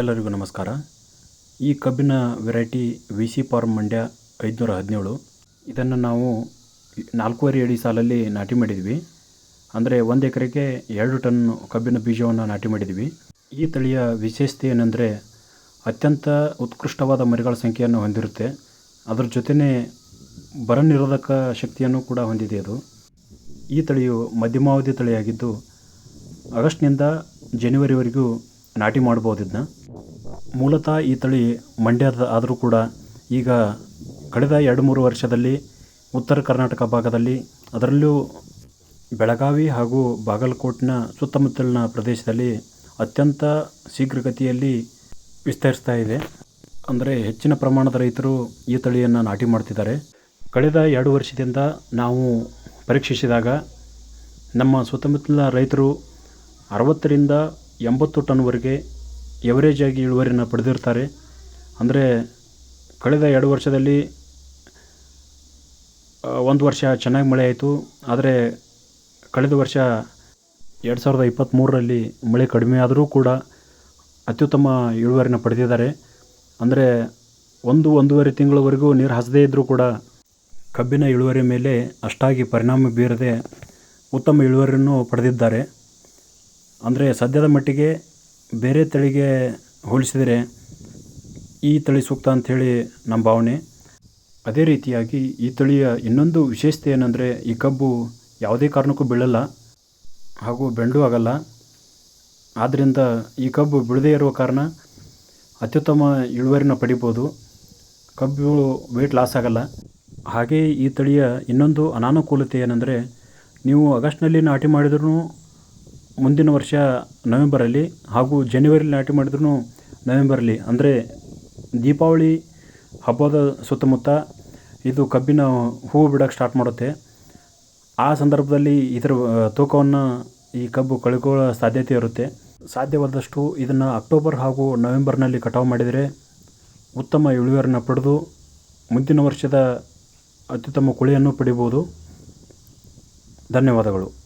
ಎಲ್ಲರಿಗೂ ನಮಸ್ಕಾರ. ಈ ಕಬ್ಬಿನ variety V C farm Mandya ಐದುನೂರ ಹದಿನೇಳು. ಇದನ್ನು ನಾವು ನಾಲ್ಕೂವರೆ ಅಡಿ ಸಾಲಲ್ಲಿ ನಾಟಿ ಮಾಡಿದ್ವಿ. ಅಂದರೆ ಒಂದು ಎಕರೆಗೆ ಎರಡು ಟನ್ ಕಬ್ಬಿನ ಬೀಜವನ್ನು ನಾಟಿ ಮಾಡಿದ್ವಿ. ಈ ತಳಿಯ ವಿಶೇಷತೆ ಏನೆಂದರೆ ಅತ್ಯಂತ ಉತ್ಕೃಷ್ಟವಾದ ಮರಿಗಳ ಸಂಖ್ಯೆಯನ್ನು ಹೊಂದಿರುತ್ತೆ. ಅದರ ಜೊತೆಯೇ ಬರ ನಿರೋಧಕ ಶಕ್ತಿಯನ್ನು ಕೂಡ ಹೊಂದಿದೆ ಅದು. ಈ ತಳಿಯು ಮಧ್ಯಮಾವಧಿ ತಳಿಯಾಗಿದ್ದು ಆಗಸ್ಟ್ನಿಂದ ಜನವರಿವರೆಗೂ ನಾಟಿ ಮಾಡ್ಬೋದು ಇದನ್ನ. ಮೂಲತಃ ಈ ತಳಿ ಮಂಡ್ಯದ ಆದರೂ ಕೂಡ ಈಗ ಕಳೆದ ಎರಡು ಮೂರು ವರ್ಷದಲ್ಲಿ ಉತ್ತರ ಕರ್ನಾಟಕ ಭಾಗದಲ್ಲಿ ಅದರಲ್ಲೂ ಬೆಳಗಾವಿ ಹಾಗೂ ಬಾಗಲಕೋಟಿನ ಸುತ್ತಮುತ್ತಲಿನ ಪ್ರದೇಶದಲ್ಲಿ ಅತ್ಯಂತ ಶೀಘ್ರಗತಿಯಲ್ಲಿ ವಿಸ್ತರಿಸ್ತಾ ಇದೆ. ಅಂದರೆ ಹೆಚ್ಚಿನ ಪ್ರಮಾಣದ ರೈತರು ಈ ತಳಿಯನ್ನು ನಾಟಿ ಮಾಡ್ತಿದ್ದಾರೆ. ಕಳೆದ ಎರಡು ವರ್ಷದಿಂದ ನಾವು ಪರೀಕ್ಷಿಸಿದಾಗ ನಮ್ಮ ಸುತ್ತಮುತ್ತಲಿನ ರೈತರು ಅರವತ್ತರಿಂದ ಎಂಬತ್ತು ಟನ್ವರೆಗೆ ಎವರೇಜ್ ಆಗಿ ಇಳುವರಿನ ಪಡೆದಿರ್ತಾರೆ. ಅಂದರೆ ಕಳೆದ ಎರಡು ವರ್ಷದಲ್ಲಿ ಒಂದು ವರ್ಷ ಚೆನ್ನಾಗಿ ಮಳೆ ಆಯಿತು. ಆದರೆ ಕಳೆದ ವರ್ಷ ಎರಡು ಸಾವಿರದ ಇಪ್ಪತ್ತ್ಮೂರರಲ್ಲಿ ಮಳೆ ಕಡಿಮೆ ಆದರೂ ಕೂಡ ಅತ್ಯುತ್ತಮ ಇಳುವರಿನ ಪಡೆದಿದ್ದಾರೆ. ಅಂದರೆ ಒಂದು, ಒಂದೂವರೆ ತಿಂಗಳವರೆಗೂ ನೀರು ಹಸದೇ ಇದ್ದರೂ ಕೂಡ ಕಬ್ಬಿನ ಇಳುವರಿ ಮೇಲೆ ಅಷ್ಟಾಗಿ ಪರಿಣಾಮ ಬೀರದೆ ಉತ್ತಮ ಇಳುವರಿಯನ್ನು ಪಡೆದಿದ್ದಾರೆ. ಅಂದರೆ ಸದ್ಯದ ಮಟ್ಟಿಗೆ ಬೇರೆ ತಳಿಗೆ ಹೋಲಿಸಿದರೆ ಈ ತಳಿ ಸೂಕ್ತ ಅಂಥೇಳಿ ನಮ್ಮ ಭಾವನೆ. ಅದೇ ರೀತಿಯಾಗಿ ಈ ತಳಿಯ ಇನ್ನೊಂದು ವಿಶೇಷತೆ ಏನಂದರೆ ಈ ಕಬ್ಬು ಯಾವುದೇ ಕಾರಣಕ್ಕೂ ಬೀಳಲ್ಲ ಹಾಗೂ ಬೆಂಡು ಆಗಲ್ಲ. ಆದ್ದರಿಂದ ಈ ಕಬ್ಬು ಬಿಡದೇ ಇರುವ ಕಾರಣ ಅತ್ಯುತ್ತಮ ಇಳುವರಿನ ಪಡಿಬೋದು. ಕಬ್ಬು ವೆಯ್ಟ್ ಲಾಸ್ ಆಗಲ್ಲ. ಹಾಗೆಯೇ ಈ ತಳಿಯ ಇನ್ನೊಂದು ಅನಾನುಕೂಲತೆ ಏನಂದರೆ ನೀವು ಆಗಸ್ಟ್ನಲ್ಲಿ ನಾಟಿ ಮಾಡಿದ್ರೂ ಮುಂದಿನ ವರ್ಷ ನವೆಂಬರಲ್ಲಿ ಹಾಗೂ ಜನವರಿಯಲ್ಲಿ ನಾಟಿ ಮಾಡಿದ್ರೂ ನವೆಂಬರಲ್ಲಿ. ಅಂದರೆ ದೀಪಾವಳಿ ಹಬ್ಬದ ಸುತ್ತಮುತ್ತ ಇದು ಕಬ್ಬಿನ ಹೂವು ಬಿಡೋಕ್ಕೆ ಸ್ಟಾರ್ಟ್ ಮಾಡುತ್ತೆ. ಆ ಸಂದರ್ಭದಲ್ಲಿ ಇದರ ತೂಕವನ್ನು ಈ ಕಬ್ಬು ಕಳ್ಕೊಳ್ಳೋ ಸಾಧ್ಯತೆ ಇರುತ್ತೆ. ಸಾಧ್ಯವಾದಷ್ಟು ಇದನ್ನು ಅಕ್ಟೋಬರ್ ಹಾಗೂ ನವೆಂಬರ್ನಲ್ಲಿ ಕಟಾವು ಮಾಡಿದರೆ ಉತ್ತಮ ಇಳುವರಿನ ಪಡೆದು ಮುಂದಿನ ವರ್ಷದ ಅತ್ಯುತ್ತಮ ಕುಳಿಯನ್ನು ಪಡಿಬೋದು. ಧನ್ಯವಾದಗಳು.